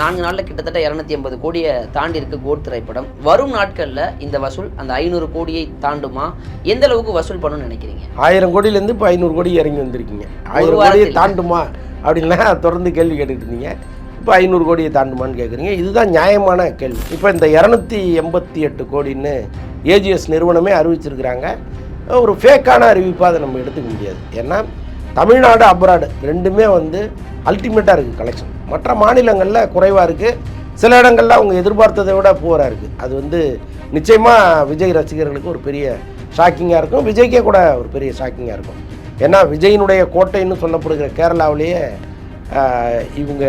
நான்கு நாளில் கிட்டத்தட்ட இரநூத்தி எண்பது கோடியை தாண்டி இருக்கு கோட் திரைப்படம். வரும் நாட்களில் இந்த வசூல் அந்த ஐநூறு கோடியை தாண்டுமா? எந்த அளவுக்கு வசூல் பண்ணணும்னு நினைக்கிறீங்க? ஆயிரம் கோடியிலேருந்து இப்போ ஐநூறு கோடி இறங்கி வந்திருக்கீங்க. ஆயிரம் கோடியை. தாண்டுமா அப்படின்லாம் தொடர்ந்து கேள்வி கேட்டுட்டு இருந்தீங்க. இப்போ ஐநூறு கோடியை தாண்டுமான்னு கேட்குறீங்க இதுதான் நியாயமான கேள்வி. இப்போ இந்த இரநூத்தி எண்பத்தி எட்டு கோடின்னு ஏஜிஎஸ் நிறுவனமே அறிவிச்சிருக்கிறாங்க. ஒரு ஃபேக்கான அறிவிப்பாக அதை நம்ம எடுத்துக்க முடியாது. ஏன்னா தமிழ்நாடு அப்ராடு ரெண்டுமே வந்து அல்டிமேட்டாக இருக்குது கலெக்ஷன் மற்ற மாநிலங்களில் குறைவாக இருக்குது சில இடங்களில் அவங்க எதிர்பார்த்ததை விட புவராக இருக்குது அது வந்து நிச்சயமாக விஜய் ரசிகர்களுக்கு ஒரு பெரிய ஷாக்கிங்காக இருக்கும். விஜய்க்கே கூட ஒரு பெரிய ஷாக்கிங்காக இருக்கும். ஏன்னா விஜயினுடைய கோட்டைன்னு சொல்லப்படுகிற கேரளாவிலேயே இவங்க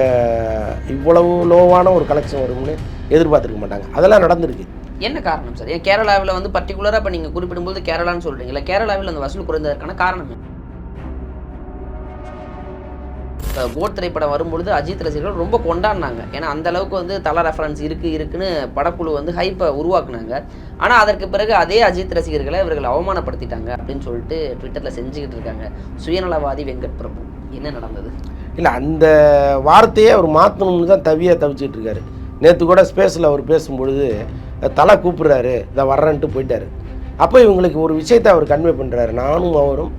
இவ்வளவு லோவான ஒரு கலெக்ஷன் வரும்னு எதிர்பார்த்துருக்க மாட்டாங்க. அதெல்லாம் நடந்திருக்கு. என்ன காரணம் சார்? ஏன் கேரளாவில் வந்து பர்டிகுலராக இப்போ நீங்கள் குறிப்பிடும்போது கேரளான்னு சொல்கிறீங்களா கேரளாவில் அந்த வசூல் குறைந்ததற்கான காரணம் கோட் திரைப்படம் வரும்பொழுது அஜித் ரசிகர்கள் ரொம்ப கொண்டாடினாங்க. ஏன்னா அந்த அளவுக்கு வந்து தல ரெஃபரன்ஸ் இருக்குது இருக்குன்னு படக்குழு வந்து ஹைப்பை உருவாக்குனாங்க. ஆனால் அதற்கு பிறகு அதே அஜித் ரசிகர்களை இவர்கள் அவமானப்படுத்திட்டாங்க அப்படின்னு சொல்லிட்டு ட்விட்டரில் செஞ்சுக்கிட்டு இருக்காங்க. சுயநலவாதி வெங்கட் பிரபு. என்ன நடந்தது? இல்லை அந்த வார்த்தையே அவர் மாற்றணும்னு தான் தவியாக தவிச்சிட்டு இருக்காரு. நேற்று கூட ஸ்பேஸில் அவர் பேசும்பொழுது தலை கூப்பிட்றாரு இதை வர்றேன்ட்டு போயிட்டார். அப்போ இவங்களுக்கு ஒரு விஷயத்தை அவர் கன்வே பண்ணுறாரு நானும் அவரும்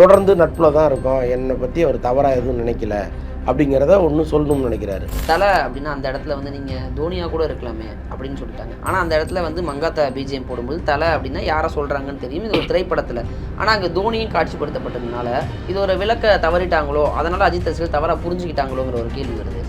தொடர்ந்து நட்பில் தான் இருக்கோம். என்னை பற்றி அவர் தவறாக எதுவும் நினைக்கல. அப்படிங்கிறத ஒன்று சொல்லணும்னு நினைக்கிறாரு. தலை அப்படின்னா அந்த இடத்துல வந்து நீங்கள் தோனியா கூட இருக்கலாமே அப்படின்னு சொல்லிட்டாங்க. ஆனால் அந்த இடத்துல வந்து மங்காத்தா பிஜிஎம் போடும்போது தலை அப்படின்னா யாரை சொல்கிறாங்கன்னு தெரியும். இது ஒரு திரைப்படத்தில். ஆனால் அங்கே தோனியும் காட்சிப்படுத்தப்பட்டதுனால இது ஒரு விளக்க தவறிட்டாங்களோ அதனால் அஜித் ரசிகர் தவறாக புரிஞ்சுக்கிட்டாங்களோங்கிற ஒரு கேள்வி வருது.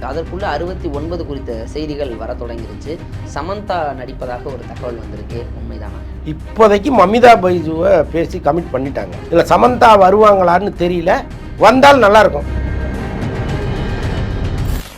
அதற்குள்ள அறுபத்தி ஒன்பது குறித்த செய்திகள் வர தொடங்கிருச்சு. சமந்தா நடிப்பதாக ஒரு தகவல் வந்திருக்கு. உண்மைதானா? இப்போதைக்கு மமிதா பைஜுவை பேசி கமிட் பண்ணிட்டாங்க. இல்லை சமந்தா வருவாங்களான்னு தெரியல. வந்தால் நல்லா இருக்கும்.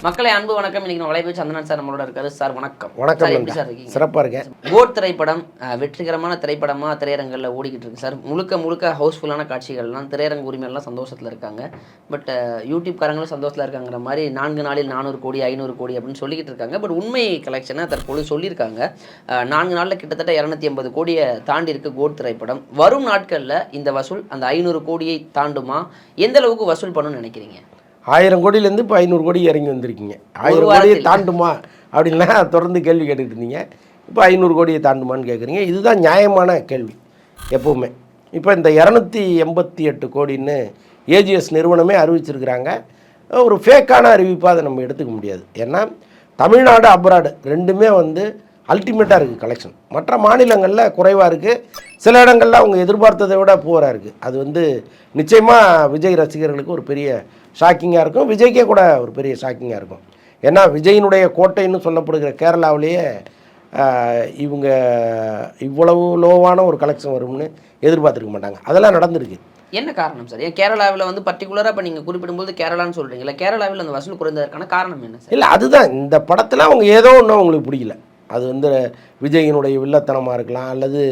மக்களை அன்பு வணக்கம். இன்னைக்கு நம்ம வலைபேச்சு சந்தனன் சார் நம்மளோட இருக்காரு. சார் வணக்கம். வணக்கம் சார் எப்படி. சார் இருக்கீங்க? சிறப்பாக இருக்கேன். கோட் திரைப்படம் வெற்றிகரமான திரைப்படமா திரையரங்கில் ஓடிக்கிட்டு இருக்கு சார். முழுக்க முழுக்க ஹவுஸ்ஃபுல்லான காட்சிகள்லாம் திரையரங்கு உரிமையெல்லாம் சந்தோஷத்தில் இருக்காங்க. பட் யூடியூப் காரங்களும் சந்தோஷத்தில் இருக்காங்கிற மாதிரி நான்கு நாளில் நானூறு கோடி ஐநூறு கோடி அப்படின்னு சொல்லிக்கிட்டு இருக்காங்க. பட் உண்மை கலெக்ஷனை தற்போது சொல்லியிருக்காங்க. நான்கு நாளில் கிட்டத்தட்ட இரநூத்தி எண்பது கோடியை தாண்டி இருக்கு கோட் திரைப்படம். வரும் நாட்களில் இந்த வசூல் அந்த ஐநூறு கோடியை தாண்டுமா? எந்த அளவுக்கு வசூல் பண்ணணும்னு நினைக்கிறீங்க? ஆயிரம் கோடியிலேருந்து இப்போ ஐநூறு கோடி இறங்கி வந்திருக்கீங்க. ஆயிரம் கோடியை. தாண்டுமா அப்படின்லாம் தொடர்ந்து கேள்வி கேட்டுக்கிட்டு இருந்தீங்க இப்போ ஐநூறு கோடியை தாண்டுமான்னு கேட்குறீங்க. இதுதான் நியாயமான கேள்வி எப்போவுமே. இப்போ இந்த இரநூத்தி எண்பத்தி எட்டு கோடின்னு ஏஜிஎஸ் நிறுவனமே அறிவிச்சிருக்கிறாங்க. ஒரு ஃபேக்கான அறிவிப்பாக அதை நம்ம எடுத்துக்க முடியாது. ஏன்னா தமிழ்நாடு அப்ராடு ரெண்டுமே வந்து அல்டிமேட்டாக இருக்குது கலெக்ஷன் மற்ற மாநிலங்களில் குறைவாக இருக்குது சில இடங்களில் அவங்க எதிர்பார்த்ததை விட புவராக இருக்குது அது வந்து நிச்சயமாக விஜய் ரசிகர்களுக்கு ஒரு பெரிய ஷாக்கிங்காக இருக்கும். விஜய்க்கே கூட ஒரு பெரிய ஷாக்கிங்காக இருக்கும். ஏன்னா விஜயினுடைய கோட்டைன்னு சொல்லப்படுகிற கேரளாவிலேயே இவங்க இவ்வளவு லோவான ஒரு கலெக்ஷன் வரும்னு எதிர்பார்த்துருக்க மாட்டாங்க. அதெல்லாம் நடந்திருக்கு. என்ன காரணம் சார் ஏன் கேரளாவில் வந்து பர்டிகுலராக இப்போ நீங்கள் குறிப்பிடும்போது கேரளான்னு சொல்கிறீங்களா கேரளாவில் அந்த வசூல் குறைந்ததற்கான காரணம் என்ன சார் இல்லை அதுதான். இந்த படத்தில் அவங்க ஏதோ ஒன்று அவங்களுக்கு பிடிக்கல. அது வந்து விஜயினுடைய வில்லத்தனமாக இருக்கலாம் அல்லது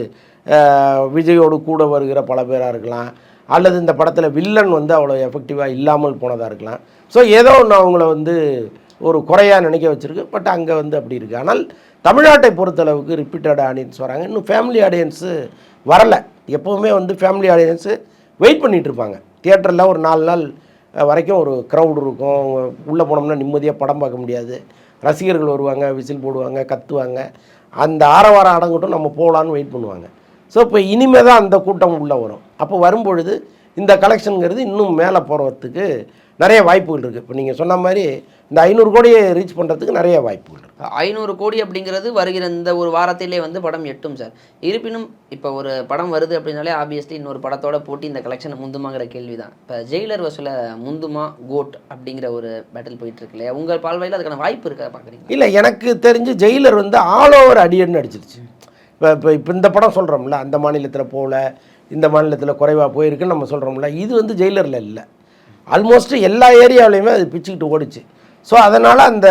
விஜயோடு கூட வருகிற பல பேராக இருக்கலாம் அல்லது இந்த படத்தில் வில்லன் வந்து அவ்வளோ எஃபெக்டிவாக இல்லாமல் போனதாக இருக்கலாம். ஸோ ஏதோ ஒன்று அவங்கள வந்து ஒரு குறையாக நினைக்க வச்சுருக்கு பட் அங்கே வந்து அப்படி இருக்குது ஆனால் தமிழ்நாட்டை பொறுத்தளவுக்கு ரிப்பீட்டட் ஆடியன்ஸ் வராங்க. இன்னும் ஃபேமிலி ஆடியன்ஸு வரலை. எப்போவுமே வந்து ஃபேமிலி ஆடியன்ஸு வெயிட் பண்ணிகிட்டு இருப்பாங்க. தியேட்டரில் ஒரு நாலு நாள் வரைக்கும் ஒரு க்ரௌட் இருக்கும். உள்ளே போனோம்னா நிம்மதியாக படம் பார்க்க முடியாது. ரசிகர்கள் வருவாங்க விசில் போடுவாங்க கத்துவாங்க. அந்த ஆரவாரம் அடங்கட்டும் நம்ம போகலான்னு வெயிட் பண்ணுவாங்க. ஸோ இப்போ இனிமே தான் அந்த கூட்டம் உள்ளே வரும். அப்போ வரும்பொழுது இந்த கலெக்ஷனுங்கிறது இன்னும் மேலே போகிறதுக்கு நிறைய வாய்ப்புகள் இருக்குது இப்போ நீங்கள் சொன்ன மாதிரி இந்த ஐநூறு கோடியை ரீச் பண்ணுறதுக்கு நிறைய வாய்ப்புகள் இருக்குது ஐநூறு கோடி அப்படிங்கிறது வருகிற இந்த ஒரு வாரத்திலே வந்து படம் எட்டும் சார். இருப்பினும் இப்போ ஒரு படம் வருது அப்படின்னாலே ஆப்வியஸ்லி இன்னொரு படத்தோட போட்டி இந்த கலெக்ஷனை முந்துமாங்கிற கேள்வி தான் இப்போ ஜெயிலர் வசூல முந்துமா கோட் அப்படிங்கிற ஒரு பேட்டில் போயிட்டு இருக்கு இல்லையா? உங்கள் பால்வாயில் அதுக்கான வாய்ப்பு இருக்கா பார்க்குறீங்க இல்லை எனக்கு தெரிஞ்சு ஜெயிலர் வந்து ஆல் ஓவர் அடியன்னு அடிச்சிருச்சு இப்போ இப்போ இப்போ இந்த படம் சொல்கிறோம்ல அந்த மாநிலத்தில் போகல இந்த மாநிலத்தில் குறைவாக போயிருக்குன்னு நம்ம சொல்கிறோம்ல இது வந்து ஜெயிலரில் இல்லை. ஆல்மோஸ்ட் எல்லா ஏரியாவிலையுமே அது பிச்சுக்கிட்டு ஓடிச்சு. ஸோ அதனால் அந்த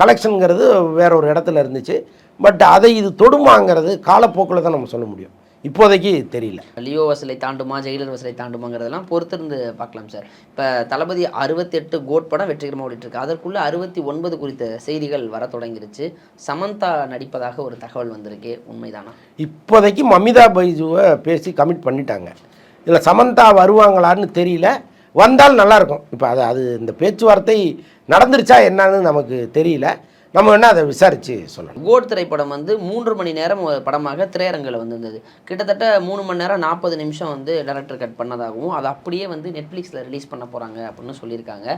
கலெக்ஷனுங்கிறது வேற ஒரு இடத்துல இருந்துச்சு. பட் அதை இது தொடுமாங்கிறது காலப்போக்கில் தான் நம்ம சொல்ல முடியும். இப்போதைக்கு தெரியல. லியோ வசூலை தாண்டுமா ஜெயிலர் வசூலை தாண்டுமாங்கிறதெல்லாம் பொறுத்திருந்து பார்க்கலாம் சார். இப்போ தளபதி அறுபத்தெட்டு கோட் படம் வெற்றிகரமாக ஓடிட்டு இருக்கு அதற்குள்ள அறுபத்தி ஒன்பது குறித்த செய்திகள் வர தொடங்கிருச்சு. சமந்தா நடிப்பதாக ஒரு தகவல் வந்திருக்கு. உண்மைதானா? இப்போதைக்கு மமிதா பைஜுவை பேசி கமிட் பண்ணிட்டாங்க. இதில் சமந்தா வருவாங்களான்னு தெரியல. வந்தால் நல்லாயிருக்கும். இப்போ அது அது இந்த பேச்சுவார்த்தை நடந்துருச்சா என்னன்னு நமக்கு தெரியல. நம்ம வேணால் அதை விசாரித்து சொல்லணும். கோட் திரைப்படம் வந்து மூன்று மணி நேரம் படமாக திரையரங்கில் வந்திருந்தது. கிட்டத்தட்ட மூணு மணி நேரம் நாற்பது நிமிஷம் வந்து டைரக்டர் கட் பண்ணதாகவும் அதை அப்படியே வந்து நெட்ஃப்ளிக்ஸில் ரிலீஸ் பண்ண போகிறாங்க அப்படின்னு சொல்லியிருக்காங்க.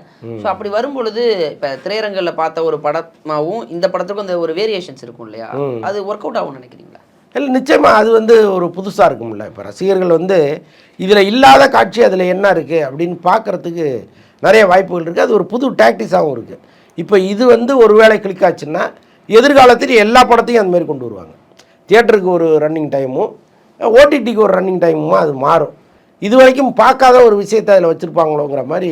ஸோ அப்படி வரும்பொழுது இப்போ திரையரங்கில் பார்த்த ஒரு படமாகவும் இந்த படத்துக்கும் அந்த ஒரு வேரியேஷன்ஸ் இருக்கும் இல்லையா? அது ஒர்க் அவுட் ஆகும்னு நினைக்கிறீங்களா? இல்லை நிச்சயமாக அது வந்து ஒரு புதுசாக இருக்கும்ல. இப்போ ரசிகர்கள் வந்து இதில் இல்லாத காட்சி அதில் என்ன இருக்குது அப்படின்னு பார்க்குறதுக்கு நிறைய வாய்ப்புகள் இருக்குது அது ஒரு புது டாக்டிஸாகவும் இருக்குது இப்போ இது வந்து ஒரு வேளை கிளிக் ஆச்சுன்னா எதிர்காலத்தில் எல்லா படத்தையும் அந்தமாரி கொண்டு வருவாங்க. தியேட்டருக்கு ஒரு ரன்னிங் டைமும் ஓடிடிக்கு ஒரு ரன்னிங் டைமுமா அது மாறும். இது வரைக்கும் பார்க்காத ஒரு விஷயத்தை அதில் வச்சுருப்பாங்களோங்கிற மாதிரி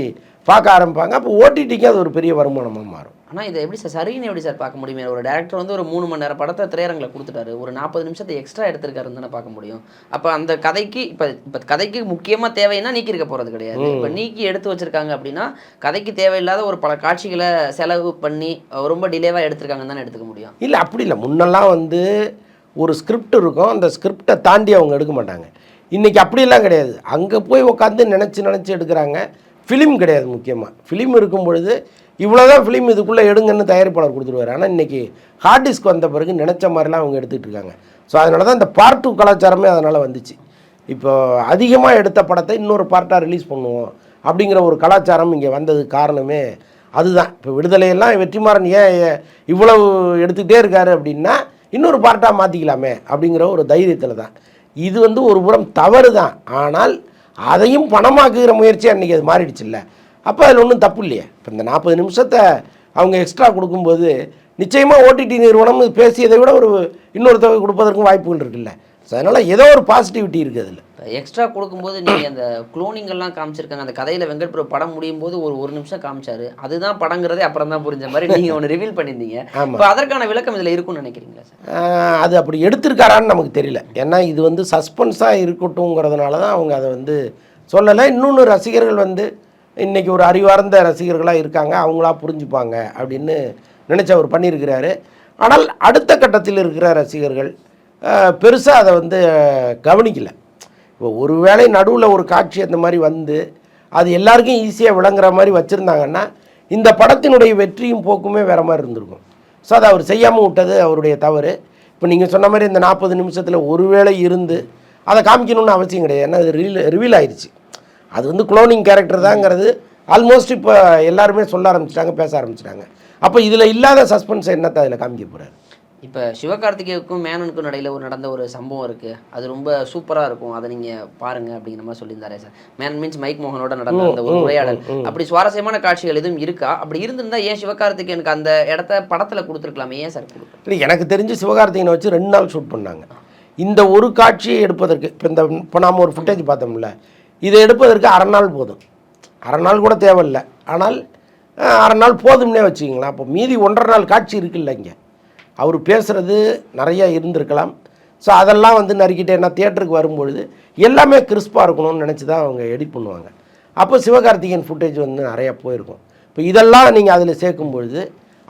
பார்க்க ஆரம்பிப்பாங்க. அப்போ ஓடிடிக்கு அது ஒரு பெரிய வருமானமாக மாறும். ஆனால் இதை எப்படி சார் சரின்னு எப்படி சார் பார்க்க முடியுமே? ஒரு டேரக்டர் வந்து ஒரு மூணு மணி நேரம் படத்தை திரையரங்கில் கொடுத்துட்டாரு. ஒரு நாற்பது நிமிஷத்தை எக்ஸ்ட்ரா எடுத்திருக்காருன்னு தானே பார்க்க முடியும். அப்போ அந்த கதைக்கு இப்போ இப்போ கதைக்கு முக்கியமாக தேவைன்னா நீக்கி இருக்க போகிறது கிடையாது. இப்போ நீக்கி எடுத்து வச்சிருக்காங்க அப்படின்னா கதைக்கு தேவையில்லாத ஒரு பல காட்சிகளை செலவு பண்ணி ரொம்ப டிலேவாக எடுத்திருக்காங்கன்னு தானே எடுத்துக்க முடியும். இல்லை அப்படி இல்லை. முன்னெல்லாம் வந்து ஒரு ஸ்கிரிப்ட் இருக்கும். அந்த ஸ்கிரிப்டை தாண்டி அவங்க எடுக்க மாட்டாங்க. இன்றைக்கி அப்படிலாம் கிடையாது. அங்கே போய் உட்காந்து நினச்சி நினச்சி எடுக்கிறாங்க. ஃபிலிம் கிடையாது முக்கியமாக ஃபிலிம் இருக்கும் பொழுது இவ்வளோ தான் ஃபிலிம் இதுக்குள்ளே எடுங்கன்னு தயாரிப்பாளர் கொடுத்துருவாரு. ஆனால் இன்றைக்கி ஹார்ட் டிஸ்க் வந்த பிறகு நினச்ச மாதிரிலாம் அவங்க எடுத்துகிட்டு இருக்காங்க. ஸோ அதனால தான் இந்த பார்ட் டூ கலாச்சாரமே அதனால் வந்துச்சு. இப்போ அதிகமாக எடுத்த படத்தை இன்னொரு பார்ட்டாக ரிலீஸ் பண்ணுவோம் அப்படிங்கிற ஒரு கலாச்சாரம் இங்கே வந்ததுக்கு காரணமே அதுதான். இப்போ விடுதலையெல்லாம் வெற்றிமாறன் ஏன் ஏன் இவ்வளவு எடுத்துக்கிட்டே இருக்காரு அப்படின்னா இன்னொரு பார்ட்டாக மாற்றிக்கலாமே அப்படிங்கிற ஒரு தைரியத்தில் தான் இது வந்து ஒரு புறம் தவறு தான் ஆனால் அதையும் பணமாக்குகிற முயற்சி அன்றைக்கி அது மாறிடுச்சுல்ல. அப்போ அதில் ஒன்றும் தப்பு இல்லையே. இப்போ இந்த நாற்பது நிமிஷத்தை அவங்க எக்ஸ்ட்ரா கொடுக்கும்போது நிச்சயமாக ஓடிடி நிறுவனம் பேசியதை விட ஒரு இன்னொரு தொகை கொடுப்பதற்கும் வாய்ப்புகள் இருக்குல்ல. ஸோ அதனால் ஏதோ ஒரு பாசிட்டிவிட்டி இருக்குது அதில். எக்ஸ்ட்ரா கொடுக்கும்போது நீங்கள் அந்த எல்லாம் காமிச்சிருக்காங்க. அந்த கதையில் வெங்கட் பிரபு படம் முடியும் போது ஒரு ஒரு நிமிஷம் காமிச்சாரு. அதுதான் படங்கிறதே அப்புறம் தான் புரிஞ்ச மாதிரி நீங்கள் ஒன்று ரிவீல் பண்ணியிருந்தீங்க. இப்போ அதற்கான விளக்கம் இதில் இருக்கும்னு நினைக்கிறீங்களா சார்? அது அப்படி எடுத்திருக்காரான்னு நமக்கு தெரியல. ஏன்னா இது வந்து சஸ்பென்ஸாக இருக்கட்டும்ங்கிறதுனால தான் அவங்க அதை வந்து சொல்லலை. இன்னொன்று ரசிகர்கள் வந்து இன்றைக்கி ஒரு அறிவார்ந்த ரசிகர்களாக இருக்காங்க. அவங்களா புரிஞ்சுப்பாங்க அப்படின்னு நினச்சி அவர் பண்ணியிருக்கிறாரு. ஆனால் அடுத்த கட்டத்தில் இருக்கிற ரசிகர்கள் பெருசாக அதை வந்து கவனிக்கலை. இப்போ ஒருவேளை நடுவில் ஒரு காட்சி அந்த மாதிரி வந்து அது எல்லாருக்கும் ஈஸியாக விளங்குற மாதிரி வச்சுருந்தாங்கன்னா இந்த படத்தினுடைய வெற்றியும் போக்குமே வேறு மாதிரி இருந்திருக்கும். ஸோ அதை அவர் செய்யாமல் விட்டது அவருடைய தவறு. இப்போ நீங்கள் சொன்ன மாதிரி இந்த நாற்பது நிமிஷத்தில் ஒருவேளை இருந்து அதை காமிக்கணும்னு அவசியம் கிடையாது. ஏன்னா அது ரிவீல் ரிவீல் ஆயிடுச்சு அது வந்து குளோனிங் கேரக்டர் தாங்கிறது ஆல்மோஸ்ட் இப்போ எல்லாருமே சொல்ல ஆரம்பிச்சிட்டாங்க பேச ஆரம்பிச்சிட்டாங்க. அப்போ இதில் இல்லாத சஸ்பென்ஸ் என்னத்தை அதில் காமிக்க போகிறாரு இப்போ சிவகார்த்திகேயனுக்கும் மேனனுக்கும் நடையில் ஒரு நடந்த ஒரு சம்பவம் இருக்குது அது ரொம்ப சூப்பராக இருக்கும். அதை நீங்கள் பாருங்க அப்படிங்கிற மாதிரி சொல்லியிருந்தாரே சார். மேனன் மீன்ஸ் மைக் மோகனோட நடந்த அந்த ஒரு உரையாடல். அப்படி சுவாரஸ்யமான காட்சிகள் எதுவும் இருக்கா? அப்படி இருந்திருந்தா ஏன் சிவகார்த்திகேயனுக்கு அந்த இடத்த படத்தில் கொடுத்துருக்கலாமே? ஏன் சார் இல்லை எனக்கு தெரிஞ்சு சிவகார்த்திகேயனை வச்சு ரெண்டு நாள் ஷூட் பண்ணாங்க. இந்த ஒரு காட்சியை எடுப்பதற்கு இப்போ இந்த இப்போ நாம் ஒரு ஃபுட்டேஜ் பார்த்தோம்ல. இதை எடுப்பதற்கு அரை நாள் போதும். அரை நாள் கூட தேவையில்லை. ஆனால் அரை நாள் போதும்னே வச்சுக்கிங்களேன். அப்போ மீதி ஒன்றரை நாள் காட்சி இருக்குல்ல இங்கே. அவர் பேசுகிறது நிறைய இருந்திருக்கலாம். ஸோ அதெல்லாம் வந்து நறுக்கிட்டு என்ன தியேட்டருக்கு வரும்பொழுது எல்லாமே கிறிஸ்பாக இருக்கணும்னு நினச்சி தான் அவங்க எடிட் பண்ணுவாங்க. அப்போ சிவகார்த்திகேயன் ஃபுட்டேஜ் வந்து நிறையா போயிருக்கும். இப்போ இதெல்லாம் நீங்கள் அதில் சேர்க்கும் பொழுது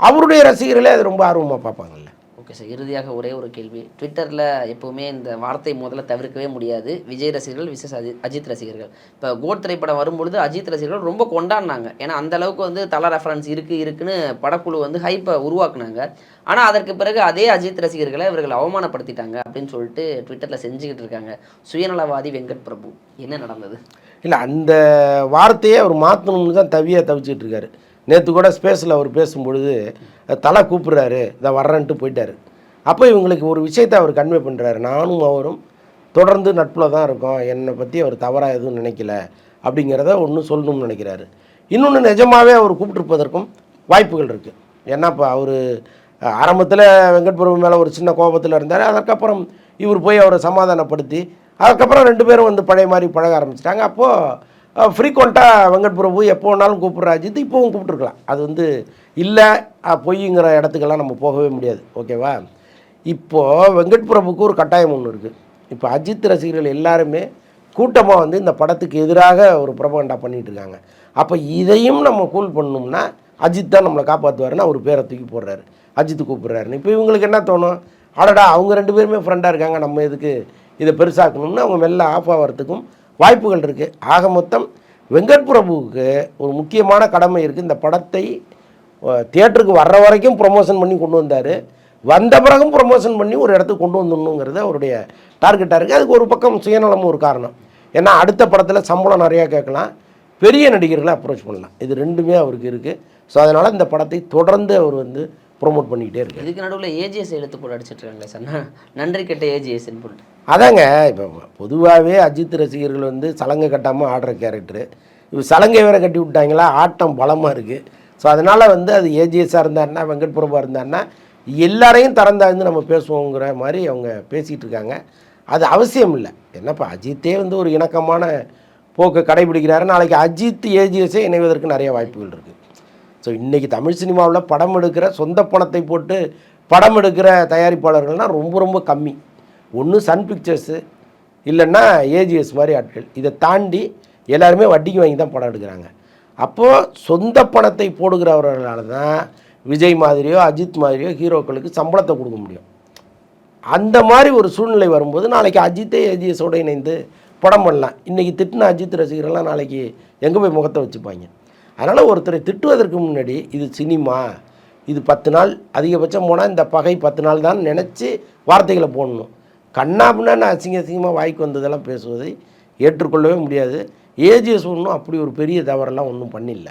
அவருடைய ரசிகர்களே அது ரொம்ப ஆர்வமாக பார்ப்பாங்கல்ல ஓகே சார் இறுதியாக ஒரே ஒரு கேள்வி. ட்விட்டரில் எப்போவுமே இந்த வார்த்தை முதல்ல தவிர்க்கவே முடியாது. விஜய் ரசிகர்கள் விசேஷ அஜித் அஜித் ரசிகர்கள். இப்போ கோட் திரைப்படம் வரும்பொழுது அஜித் ரசிகர்கள் ரொம்ப கொண்டாடினாங்க. ஏன்னா அந்த அளவுக்கு வந்து தல ரெஃபரன்ஸ் இருக்குது இருக்குன்னு படக்குழு வந்து ஹைப்பை உருவாக்குனாங்க. ஆனால் அதற்கு பிறகு அதே அஜித் ரசிகர்களை இவர்கள் அவமானப்படுத்திட்டாங்க அப்படின்னு சொல்லிட்டு ட்விட்டரில் செஞ்சுக்கிட்டு இருக்காங்க. சுயநலவாதி வெங்கட் பிரபு. என்ன நடந்தது? இல்லை அந்த வார்த்தையை அவர் மாற்றணும்னு தான் தவியாக தவிச்சிக்கிட்டு இருக்காரு. நேற்று கூட ஸ்பேஸில் அவர் பேசும்பொழுது தலை கூப்பிட்றாரு இதை வர்றேன்ட்டு போயிட்டார். அப்போ இவங்களுக்கு ஒரு விஷயத்தை அவர் கன்வே பண்ணுறாரு நானும் அவரும் தொடர்ந்து நட்பில் தான் இருக்கோம். என்னை பற்றி அவர் தவறாக எதுவும் நினைக்கல அப்படிங்கிறத ஒன்று சொல்லணும்னு நினைக்கிறாரு. இன்னொன்று நிஜமாகவே அவர் கூப்பிட்டுருப்பதற்கும் வாய்ப்புகள் இருக்குது ஏன்னா இப்போ அவர் ஆரம்பத்தில் வெங்கட் பிரபு மேலே ஒரு சின்ன கோபத்தில் இருந்தார். அதுக்கப்புறம் இவர் போய் அவரை சமாதானப்படுத்தி அதுக்கப்புறம் ரெண்டு பேரும் வந்து பழைய மாதிரி பழக ஆரம்பிச்சிட்டாங்க. அப்போது ஃப்ரீக்வெண்ட்டாக வெங்கட் பிரபு எப்போ வேணாலும் கூப்பிட்ற அஜித் இப்போவும் கூப்பிட்ருக்கலாம் அது வந்து இல்லை பொய்ங்கிற இடத்துக்கெல்லாம் நம்ம போகவே முடியாது. ஓகேவா? இப்போது வெங்கட் பிரபுக்கு ஒரு கட்டாயம் ஒன்று இருக்குது இப்போ அஜித் ரசிகர்கள் எல்லாருமே கூட்டமாக வந்து இந்த படத்துக்கு எதிராக ஒரு பிரபகண்டா பண்ணிகிட்டு இருக்காங்க. அப்போ இதையும் நம்ம கூல் பண்ணோம்னா அஜித் தான் நம்மளை காப்பாற்றுவாருன்னு அவர் பேரை தூக்கி போடுறாரு. அஜித் கூப்பிட்றாருன்னு. இப்போ இவங்களுக்கு என்ன தோணும்? அடடா அவங்க ரெண்டு பேருமே ஃப்ரெண்டாக இருக்காங்க நம்ம எதுக்கு இதை பெருசாக்கணும்னு அவங்க மெல்ல ஆஃப் ஆகிறதுக்கும் வாய்ப்புகள் இருக்குது ஆக மொத்தம் வெங்கட் பிரபுவுக்கு ஒரு முக்கியமான கடமை இருக்குது இந்த படத்தை தியேட்டருக்கு வர்ற வரைக்கும் ப்ரொமோஷன் பண்ணி கொண்டு வந்தார். வந்த பிறகும் ப்ரொமோஷன் பண்ணி ஒரு இடத்துக்கு கொண்டு வந்துடணுங்கிறது அவருடைய டார்கெட்டாக இருக்குது அதுக்கு ஒரு பக்கம் சுயநலமும் ஒரு காரணம். ஏன்னா அடுத்த படத்தில் சம்பளம் நிறையா கேட்கலாம். பெரிய நடிகர்களை அப்ரோச் பண்ணலாம். இது ரெண்டுமே அவருக்கு இருக்குது ஸோ அதனால் இந்த படத்தை தொடர்ந்து அவர் வந்து ப்ரோமோட் பண்ணிக்கிட்டே இருக்கார் இதுக்கு நடுவில் ஏஜிஎஸ் எழுத்து போட்டு அடிச்சிட்டு இருக்காங்களே சார் நன்றி கெட்ட ஏஜிஎஸ்ன்னு போட்டு. அதாங்க இப்போ பொதுவாகவே அஜித் ரசிகர்கள் வந்து சலங்கை கட்டாமல் ஆடுற கேரக்டரு இப்போ சலங்கை வேற கட்டி விட்டாங்களா? ஆட்டம் பலமாக இருக்குது ஸோ அதனால் வந்து அது ஏஜிஎஸ்ஸாக இருந்தாருன்னா வெங்கட் பிரபா இருந்தாருன்னா எல்லாரையும் திறந்தாந்து நம்ம பேசுவோங்கிற மாதிரி அவங்க பேசிகிட்டு இருக்காங்க. அது அவசியம் இல்லை. என்னப்பா அஜித்தே வந்து ஒரு இணக்கமான போக்கை கடைபிடிக்கிறாரு. நாளைக்கு அஜித் ஏஜிஎஸ்ஸே இணைவதற்கு நிறைய வாய்ப்புகள் இருக்குது ஸோ இன்றைக்கி தமிழ் சினிமாவில் படம் எடுக்கிற சொந்த பணத்தை போட்டு படம் எடுக்கிற தயாரிப்பாளர்கள்னால் ரொம்ப ரொம்ப கம்மி. ஒன்று சன் பிக்சர்ஸு இல்லைன்னா ஏஜிஎஸ் மாதிரி ஆட்கள். இதை தாண்டி எல்லாருமே வட்டிக்கு வாங்கி தான் படம் எடுக்கிறாங்க. அப்போது சொந்த பணத்தை போடுகிறவர்களால் தான் விஜய் மாதிரியோ அஜித் மாதிரியோ ஹீரோக்களுக்கு சம்பளத்தை கொடுக்க முடியும். அந்த மாதிரி ஒரு சூழ்நிலை வரும்போது நாளைக்கு அஜித்தே ஏஜிஎஸோடு இணைந்து படம் பண்ணலாம். இன்றைக்கி திட்டின அஜித் ரசிகர்கள்லாம் நாளைக்கு எங்கே போய் முகத்தை வச்சுப்பாங்க? அதனால் ஒருத்தரை திட்டுவதற்கு முன்னாடி இது சினிமா இது பத்து நாள் அதிகபட்சம் போனால் இந்த பகை பத்து நாள் தான் நினச்சி வார்த்தைகளை போடணும். கண்ணாப்புனா நான் அசிங்க அசிங்கமாக வாய்க்கு வந்ததெல்லாம் பேசுவதை ஏற்றுக்கொள்ளவே முடியாது. ஏஜிஎஸ் ஒன்றும் அப்படி ஒரு பெரிய தவறெல்லாம் ஒன்றும் பண்ணில்ல.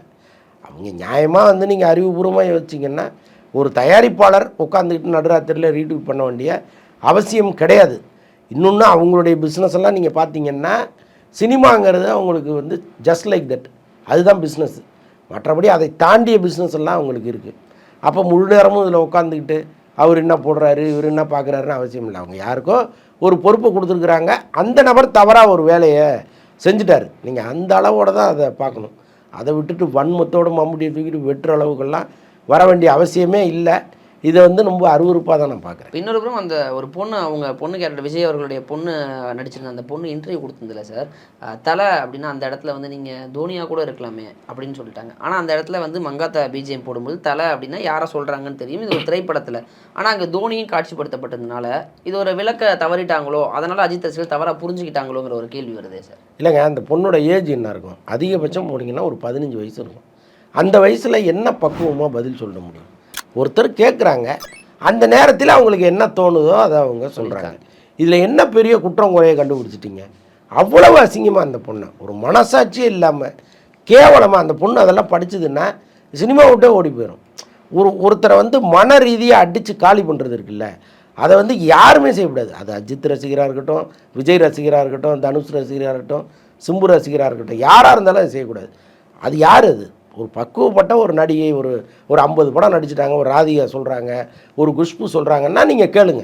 அவங்க நியாயமாக வந்து நீங்கள் அறிவுபூர்வமாக யோசிச்சிங்கன்னா ஒரு தயாரிப்பாளர் உட்காந்துக்கிட்டு நடுராத்திரியில் ரீட்வீட் பண்ண வேண்டிய அவசியம் கிடையாது. இன்னொன்று அவங்களுடைய பிஸ்னஸ் எல்லாம் நீங்கள் பார்த்தீங்கன்னா சினிமாங்கிறது அவங்களுக்கு வந்து ஜஸ்ட் லைக் தட் அதுதான் பிஸ்னஸ் மற்றபடி அதை தாண்டிய பிஸ்னஸ் எல்லாம் அவங்களுக்கு இருக்குது அப்போ முழு நேரமும் இதில் உட்காந்துக்கிட்டு அவர் என்ன போடுறாரு இவர் என்ன பார்க்குறாருன்னு அவசியம் இல்லை. அவங்க யாருக்கோ ஒரு பொறுப்பை கொடுத்துருக்குறாங்க. அந்த நபர் தவறாக ஒரு வேலையை செஞ்சுட்டார். நீங்கள் அந்த அளவோட தான் அதை பார்க்கணும். அதை விட்டுட்டு வன்மத்தோட மம்முட்டியை தூக்கிட்டு வெட்டுற அளவுக்கெல்லாம் வர வேண்டிய அவசியமே இல்லை. இதை வந்து ரொம்ப அருவருப்பாக தான் நான் பார்க்குறேன். இன்னொரு புறம் அந்த ஒரு பொண்ணு அவங்க பொண்ணு கேரக்டர் விஜய் அவர்களுடைய பொண்ணு நடிச்சிருந்த அந்த பொண்ணு இன்டர்வியூ கொடுத்ததில்ல சார் தலை அப்படின்னா அந்த இடத்துல வந்து நீங்கள் தோனியா கூட இருக்கலாமே அப்படின்னு சொல்லிட்டாங்க. ஆனால் அந்த இடத்துல வந்து மங்காத்தா பிஜிஎம் போடும்போது தலை அப்படின்னா யாரை சொல்கிறாங்கன்னு தெரியும். இது ஒரு திரைப்படத்தில். ஆனால் அங்கே தோனியும் காட்சிப்படுத்தப்பட்டதுனால இது ஒரு விளக்க தவறிட்டாங்களோ அதனால் அஜித் ரசிகர்கள் தவறாக புரிஞ்சுக்கிட்டாங்களோங்கிற ஒரு கேள்வி வருதே சார் இல்லைங்க அந்த பொண்ணோட ஏஜ் என்ன இருக்கும்? அதிகபட்சம் போனீங்கன்னா ஒரு பதினஞ்சு வயசு இருக்கும். அந்த வயசில் என்ன பக்குவமாக பதில் சொல்ல முடியும்? ஒருத்தர் கேட்குறாங்க அந்த நேரத்தில் அவங்களுக்கு என்ன தோணுதோ அதை அவங்க சொல்கிறாங்க இதில் என்ன பெரிய குற்றம் குறையை கண்டுபிடிச்சிட்டிங்க? அவ்வளவு அசிங்கமாக அந்த பொண்ணு. ஒரு மனசாட்சியே இல்லாமல் கேவலமாக அந்த பொண்ணு அதெல்லாம் படிச்சதுன்னா சினிமா விட்டே ஓடி போயிடும் ஒரு ஒருத்தரை வந்து மன ரீதியாக அடித்து காலி பண்ணுறது இருக்குல்ல அதை வந்து யாருமே செய்யக்கூடாது அது அஜித் ரசிகராக இருக்கட்டும் விஜய் ரசிகராக இருக்கட்டும் தனுஷ் ரசிகராக இருக்கட்டும் சிம்பு ரசிகராக இருக்கட்டும் யாராக இருந்தாலும் அதை செய்யக்கூடாது. அது யார் அது? ஒரு பக்குவப்பட்ட ஒரு நடிகை ஒரு ஒரு ஐம்பது படம் நடிச்சிட்டாங்க ஒரு ராதிகா சொல்கிறாங்க ஒரு குஷ்பு சொல்கிறாங்கன்னா நீங்கள் கேளுங்க.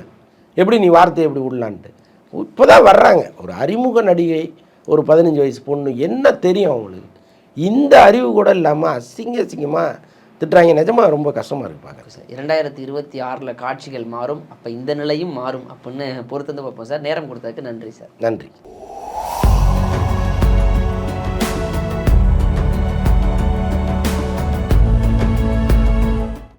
எப்படி நீ வார்த்தையை எப்படி விடலான்ட்டு. இப்போ தான் வர்றாங்க. ஒரு அறிமுக நடிகை ஒரு பதினஞ்சு வயசு பொண்ணு என்ன தெரியும் அவங்களுக்கு? இந்த அறிவு கூட இல்லாமல் அசிங்க அசிங்கமாக திட்டுறாங்க. நிஜமாக ரொம்ப கஷ்டமாக இருக்கு பார்க்குறேன் சார் இரண்டாயிரத்தி இருபத்தி ஆறில் காட்சிகள் மாறும் அப்போ இந்த நிலையும் மாறும் அப்படின்னு பொறுத்து வந்து பார்ப்போம் சார். நேரம் கொடுத்ததுக்கு நன்றி சார். நன்றி.